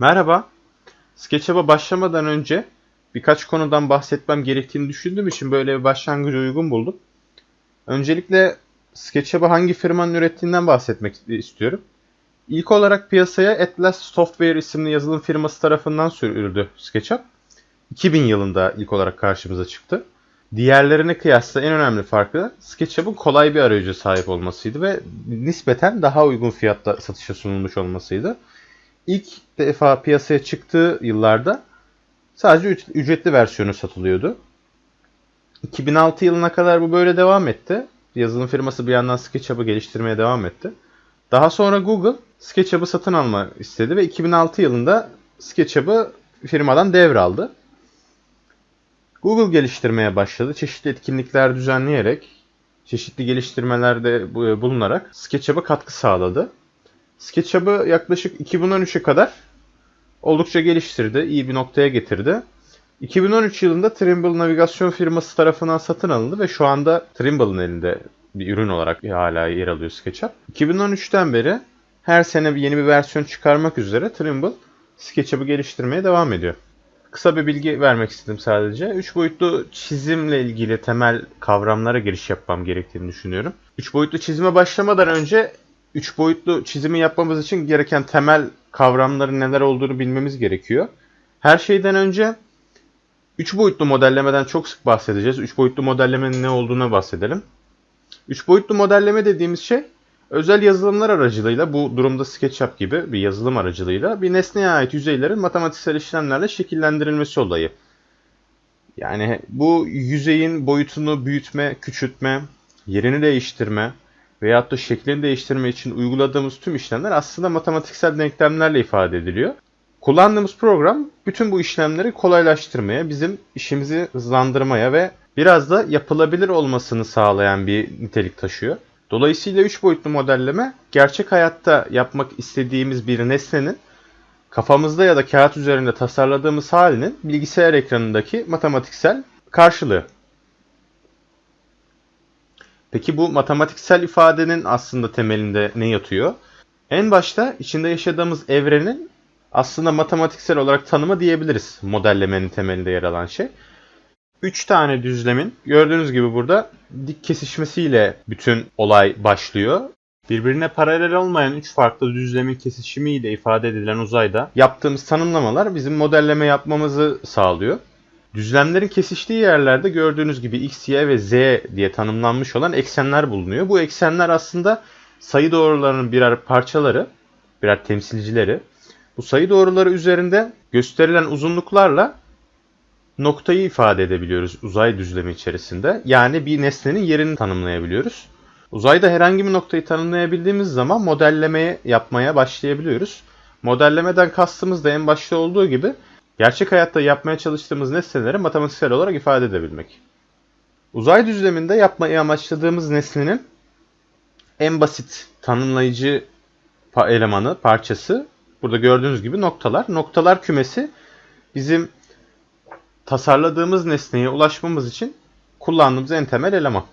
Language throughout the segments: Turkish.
Merhaba. SketchUp'a başlamadan önce birkaç konudan bahsetmem gerektiğini düşündüğüm için böyle bir başlangıcı uygun buldum. Öncelikle SketchUp'ı hangi firmanın ürettiğinden bahsetmek istiyorum. İlk olarak piyasaya Atlas Software isimli yazılım firması tarafından sürüldü SketchUp. 2000 yılında ilk olarak karşımıza çıktı. Diğerlerine kıyasla en önemli farkı SketchUp'ın kolay bir arayüze sahip olmasıydı ve nispeten daha uygun fiyatta satışa sunulmuş olmasıydı. İlk defa piyasaya çıktığı yıllarda sadece üc- ücretli versiyonu satılıyordu. 2006 yılına kadar bu böyle devam etti. Yazılım firması bir yandan SketchUp'ı geliştirmeye devam etti. Daha sonra Google SketchUp'ı satın alma istedi ve 2006 yılında SketchUp'ı firmadan devraldı. Google geliştirmeye başladı. Çeşitli etkinlikler düzenleyerek, çeşitli geliştirmelerde bu- bulunarak SketchUp'a katkı sağladı. SketchUp'ı yaklaşık 2013'e kadar oldukça geliştirdi, iyi bir noktaya getirdi. 2013 yılında Trimble navigasyon firması tarafından satın alındı ve şu anda Trimble'ın elinde bir ürün olarak hala yer alıyor SketchUp. 2013'ten beri her sene bir yeni bir versiyon çıkarmak üzere Trimble SketchUp'ı geliştirmeye devam ediyor. Kısa bir bilgi vermek istedim sadece. 3 boyutlu çizimle ilgili temel kavramlara giriş yapmam gerektiğini düşünüyorum. 3 boyutlu çizime başlamadan önce 3 boyutlu çizimi yapmamız için gereken temel kavramların neler olduğunu bilmemiz gerekiyor. Her şeyden önce 3 boyutlu modellemeden çok sık bahsedeceğiz. 3 boyutlu modellemenin ne olduğuna bahsedelim. 3 boyutlu modelleme dediğimiz şey özel yazılımlar aracılığıyla bu durumda SketchUp gibi bir yazılım aracılığıyla bir nesneye ait yüzeylerin matematiksel işlemlerle şekillendirilmesi olayı. Yani bu yüzeyin boyutunu büyütme, küçültme, yerini değiştirme veyahut da şeklini değiştirme için uyguladığımız tüm işlemler aslında matematiksel denklemlerle ifade ediliyor. Kullandığımız program bütün bu işlemleri kolaylaştırmaya, bizim işimizi hızlandırmaya ve biraz da yapılabilir olmasını sağlayan bir nitelik taşıyor. Dolayısıyla 3 boyutlu modelleme gerçek hayatta yapmak istediğimiz bir nesnenin kafamızda ya da kağıt üzerinde tasarladığımız halinin bilgisayar ekranındaki matematiksel karşılığı. Peki bu matematiksel ifadenin aslında temelinde ne yatıyor? En başta içinde yaşadığımız evrenin aslında matematiksel olarak tanımı diyebiliriz modellemenin temelinde yer alan şey. 3 tane düzlemin gördüğünüz gibi burada dik kesişmesiyle bütün olay başlıyor. Birbirine paralel olmayan 3 farklı düzlemin kesişimiyle ifade edilen uzayda yaptığımız tanımlamalar bizim modelleme yapmamızı sağlıyor. Düzlemlerin kesiştiği yerlerde gördüğünüz gibi x, y ve z diye tanımlanmış olan eksenler bulunuyor. Bu eksenler aslında sayı doğrularının birer parçaları, birer temsilcileri. Bu sayı doğruları üzerinde gösterilen uzunluklarla noktayı ifade edebiliyoruz uzay düzlemi içerisinde. Yani bir nesnenin yerini tanımlayabiliyoruz. Uzayda herhangi bir noktayı tanımlayabildiğimiz zaman modellemeye yapmaya başlayabiliyoruz. Modellemeden kastımız da en başta olduğu gibi gerçek hayatta yapmaya çalıştığımız nesneleri matematiksel olarak ifade edebilmek. Uzay düzleminde yapmayı amaçladığımız nesnenin en basit tanımlayıcı elemanı, parçası burada gördüğünüz gibi noktalar. Noktalar kümesi bizim tasarladığımız nesneye ulaşmamız için kullandığımız en temel eleman.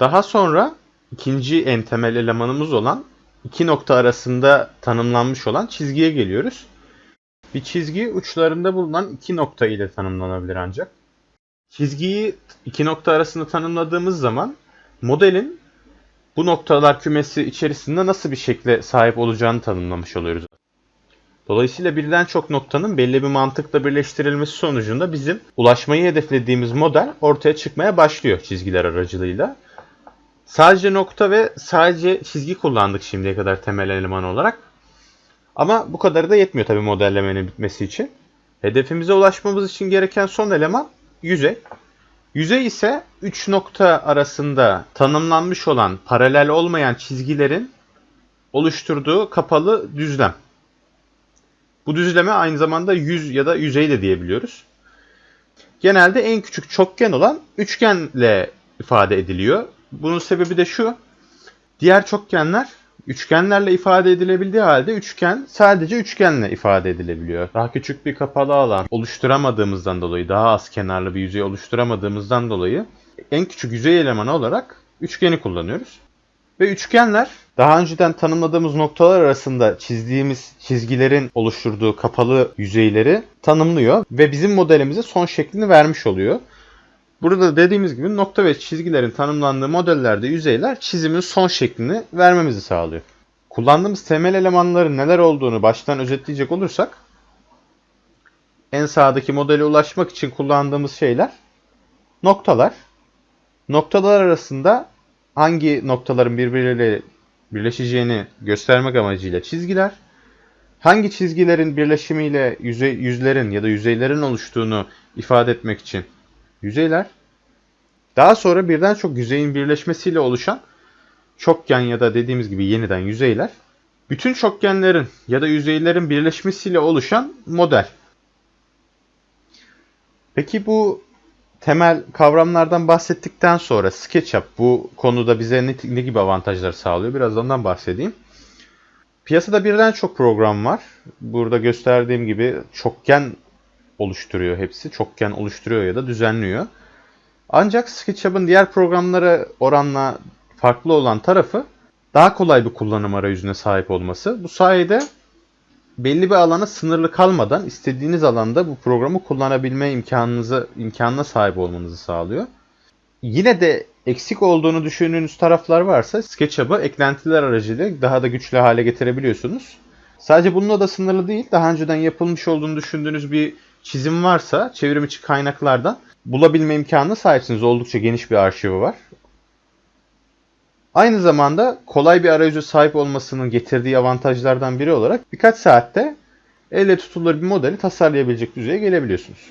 Daha sonra ikinci en temel elemanımız olan iki nokta arasında tanımlanmış olan çizgiye geliyoruz. Bir çizgi uçlarında bulunan iki nokta ile tanımlanabilir ancak. Çizgiyi iki nokta arasında tanımladığımız zaman modelin bu noktalar kümesi içerisinde nasıl bir şekle sahip olacağını tanımlamış oluyoruz. Dolayısıyla birden çok noktanın belli bir mantıkla birleştirilmesi sonucunda bizim ulaşmayı hedeflediğimiz model ortaya çıkmaya başlıyor çizgiler aracılığıyla. Sadece nokta ve sadece çizgi kullandık şimdiye kadar temel eleman olarak. Ama bu kadarı da yetmiyor tabii modellemenin bitmesi için. Hedefimize ulaşmamız için gereken son eleman yüzey. Yüzey ise 3 nokta arasında tanımlanmış olan paralel olmayan çizgilerin oluşturduğu kapalı düzlem. Bu düzleme aynı zamanda yüz ya da yüzey de diyebiliyoruz. Genelde en küçük çokgen olan üçgenle ifade ediliyor. Bunun sebebi de şu. Diğer çokgenler üçgenlerle ifade edilebildiği halde üçgen sadece üçgenle ifade edilebiliyor. Daha küçük bir kapalı alan oluşturamadığımızdan dolayı, daha az kenarlı bir yüzey oluşturamadığımızdan dolayı en küçük yüzey elemanı olarak üçgeni kullanıyoruz. Ve üçgenler Daha önceden tanımladığımız noktalar arasında çizdiğimiz çizgilerin oluşturduğu kapalı yüzeyleri tanımlıyor ve bizim modelimize son şeklini vermiş oluyor. Burada dediğimiz gibi nokta ve çizgilerin tanımlandığı modellerde yüzeyler çizimin son şeklini vermemizi sağlıyor. Kullandığımız temel elemanların neler olduğunu baştan özetleyecek olursak en sağdaki modele ulaşmak için kullandığımız şeyler noktalar. Noktalar arasında hangi noktaların birbirleriyle birleşeceğini göstermek amacıyla çizgiler. Hangi çizgilerin birleşimiyle yüzlerin ya da yüzeylerin oluştuğunu ifade etmek için yüzeyler. Daha sonra birden çok yüzeyin birleşmesiyle oluşan çokgen ya da dediğimiz gibi yeniden yüzeyler. Bütün çokgenlerin ya da yüzeylerin birleşmesiyle oluşan model. Peki bu temel kavramlardan bahsettikten sonra SketchUp bu konuda bize ne, ne gibi avantajlar sağlıyor? Biraz ondan bahsedeyim. Piyasada birden çok program var. Burada gösterdiğim gibi çokgen oluşturuyor hepsi. Çokgen oluşturuyor ya da düzenliyor. Ancak SketchUp'ın diğer programlara oranla farklı olan tarafı daha kolay bir kullanım arayüzüne sahip olması. Bu sayede belli bir alana sınırlı kalmadan istediğiniz alanda bu programı kullanabilme imkanınızı imkanına sahip olmanızı sağlıyor. Yine de eksik olduğunu düşündüğünüz taraflar varsa SketchUp'ı eklentiler aracılığıyla daha da güçlü hale getirebiliyorsunuz. Sadece bununla da sınırlı değil. Daha önceden yapılmış olduğunu düşündüğünüz bir çizim varsa çevrim içi kaynaklardan bulabilme imkanına sahipsiniz. Oldukça geniş bir arşivi var. Aynı zamanda kolay bir arayüze sahip olmasının getirdiği avantajlardan biri olarak birkaç saatte elle tutulur bir modeli tasarlayabilecek düzeye gelebiliyorsunuz.